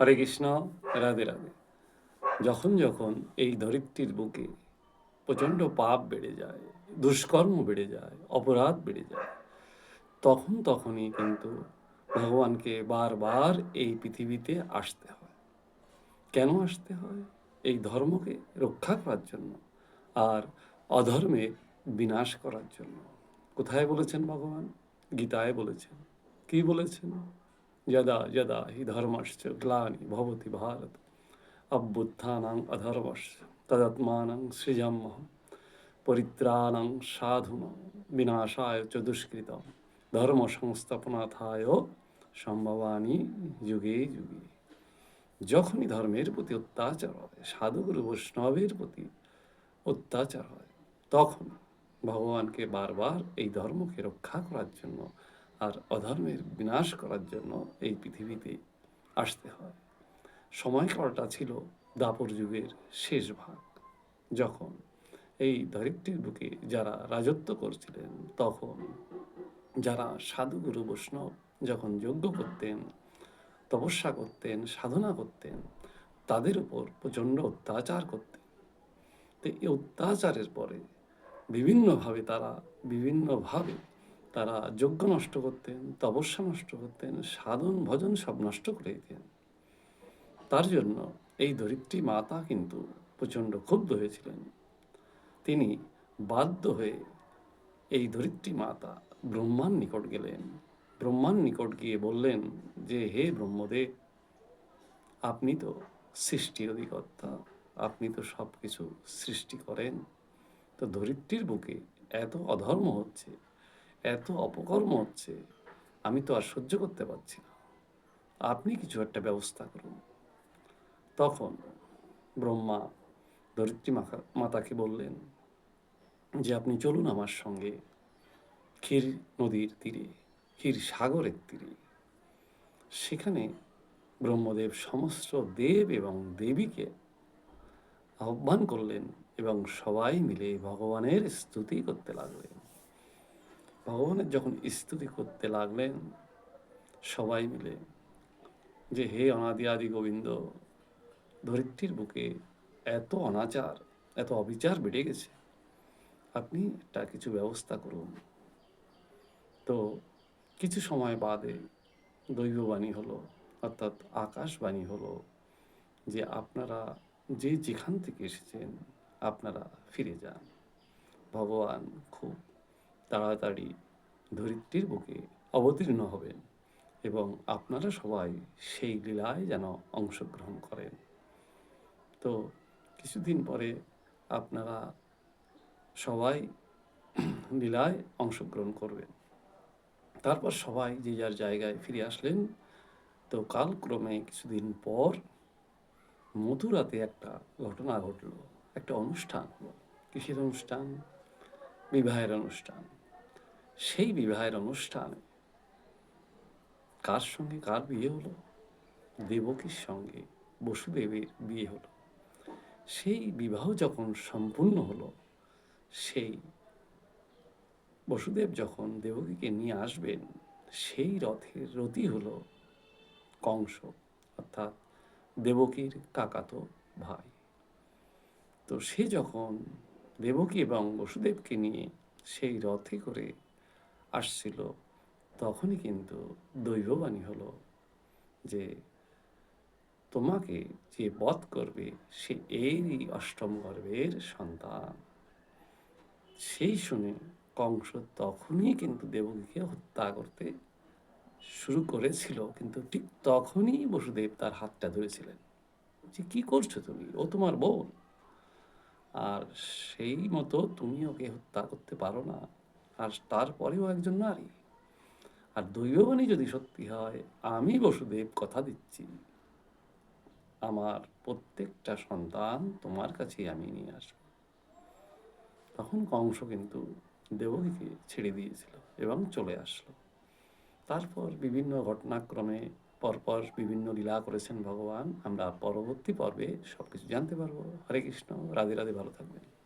হরে কৃষ্ণ, রাধে রাধে। যখন যখন এই ধরিত্রীর বুকে প্রচণ্ড পাপ বেড়ে যায়, দুষ্কর্ম বেড়ে যায়, অপরাধ বেড়ে যায়, তখন তখনই কিন্তু ভগবানকে বারবার এই পৃথিবীতে আসতে হয়। কেন আসতে হয়? এই ধর্মকে রক্ষা করার জন্য আর অধর্মে বিনাশ করার জন্য। কোথায় বলেছেন ভগবান? গীতায় বলেছেন। কি বলেছেন? যদা হি ধর্মশ্চ গ্লানি ভবতি ভারত অভ্যুত্থানাং অধর্মশ্চ তদাত্মানং সৃজাম্যহম পরিত্রাণং সাধুনাং বিনাশায় চ দুষ্কৃতম ধর্ম সংস্থাপনাথায় সম্ভবানী যুগে যুগে। যখনই ধর্মের প্রতি অত্যাচার হয় সাধুগুরু বৈষ্ণবের প্রতি অত্যাচার হয় তখন ভগবানকে বারবার এই ধর্মকে রক্ষা করার জন্য আর অধর্মের বিনাশ করার জন্য এই পৃথিবীতে আসতে হয়। সময়কালটা ছিল দাপর যুগের শেষ ভাগ। যখন এই ধরিত্রীর বুকে যারা রাজত্ব করছিলেন, তখন যারা সাধুগুরু বৈষ্ণব যখন যজ্ঞ করতেন, তপস্যা করতেন, সাধনা করতেন, তাদের উপর প্রচণ্ড অত্যাচার করতেন। তো এই অত্যাচারের পরে বিভিন্নভাবে তারা বিভিন্নভাবে তারা যজ্ঞ নষ্ট করতেন, তপস্যা নষ্ট করতেন, সাধন ভজন সব নষ্ট করে দিতেন। তার জন্য এই ধরিত্রী মাতা কিন্তু প্রচণ্ড ক্ষুব্ধ হয়েছিলেন। তিনি বাধ্য হয়ে এই ধরিত্রী মাতা ব্রহ্মার নিকট গেলেন। ব্রহ্মার নিকট গিয়ে বললেন যে, হে ব্রহ্মদেব, আপনি তো সৃষ্টির অধিকর্তা, আপনি তো সব কিছু সৃষ্টি করেন। তো ধরিত্রীর বুকে এত অধর্ম হচ্ছে এত অপকর্ম হচ্ছে, আমি তো আর সহ্য করতে পারছি না। আপনি কিছু একটা ব্যবস্থা করুন। তখন ব্রহ্মা ধরিত্রী মাখা, মাতাকে বললেন, যে আপনি চলুন আমার সঙ্গে ক্ষীর নদীর তীরে, ক্ষীর সাগরের তীরে। সেখানে ব্রহ্মদেব সমস্ত দেব এবং দেবীকে আহ্বান করলেন এবং সবাই মিলে ভগবানের স্তুতি করতে লাগলেন। ভগবানের যখন স্তুতি করতে লাগলেন, সবাই মিলে যে হে অনাদি আদি গোবিন্দ, ধরিত্রীর বুকে এত অনাচার, এত অবিচার বেড়ে গেছে, আপনি একটা কিছু ব্যবস্থা করুন। তো কিছু সময় বাদে দৈববাণী হলো, অর্থাৎ আকাশবাণী হলো, যে আপনারা যে যেখান থেকে এসেছেন, আপনারা ফিরে যান। ভগবান খুব তাড়াতাড়ি ধরিত্রীর বুকে অবতীর্ণ হবেন এবং আপনারা সবাই সেই লীলায় যেন অংশগ্রহণ করেন। তো কিছুদিন পরে আপনারা সবাই লীলায় অংশগ্রহণ করবেন। তারপর সবাই যে যার জায়গায় ফিরে আসলেন, তো কালক্রমে কিছুদিন পর মথুরাতে একটা ঘটনা ঘটলো, একটা অনুষ্ঠান হলো অনুষ্ঠান? বিবাহের অনুষ্ঠান। সেই বিবাহের অনুষ্ঠানে কার সঙ্গে কার বিয়ে হলো? দেবকীর সঙ্গে বসুদেবের বিয়ে হলো। সেই বিবাহ যখন সম্পূর্ণ হলো, সেই বসুদেব যখন দেবকীকে নিয়ে আসবেন, সেই রথের রথই হলো কংস, অর্থাৎ দেবকীর কাকাতো ভাই। তো সে যখন দেবকী এবং বসুদেবকে নিয়ে সেই রথে করে আসছিল, তখনই কিন্তু দৈববাণী হলো যে তোমাকে যে বধ করবে সে এরই অষ্টম গর্ভের সন্তান। সেই শুনে কংস তখনই কিন্তু দেবকীকে হত্যা করতে শুরু করেছিল, কিন্তু ঠিক তখনই বসুদেব তার হাতটা ধরেছিলেন। যে কি করছ তুমি? ও তোমার বোন। আর সেই মতো তুমি ওকে হত্যা করতে পারো না। আর তারপরেও একজন নারী। আর দৈববাণী যদি সত্যি হয়, আমি বসুদেব কথা দিচ্ছি। আমার প্রত্যেকটা সন্তান তোমার কাছেই আমি নিয়ে আসব। তখন কংস কিন্তু দেবকীকে ছেড়ে দিয়েছিল এবং চলে আসলো। তারপর বিভিন্ন ঘটনাক্রমে পরপর বিভিন্ন লীলা করেছেন ভগবান। আমরা পরবর্তী পর্বে সব কিছু জানতে পারব। হরে কৃষ্ণ, রাধে রাধে, ভালো থাকবেন।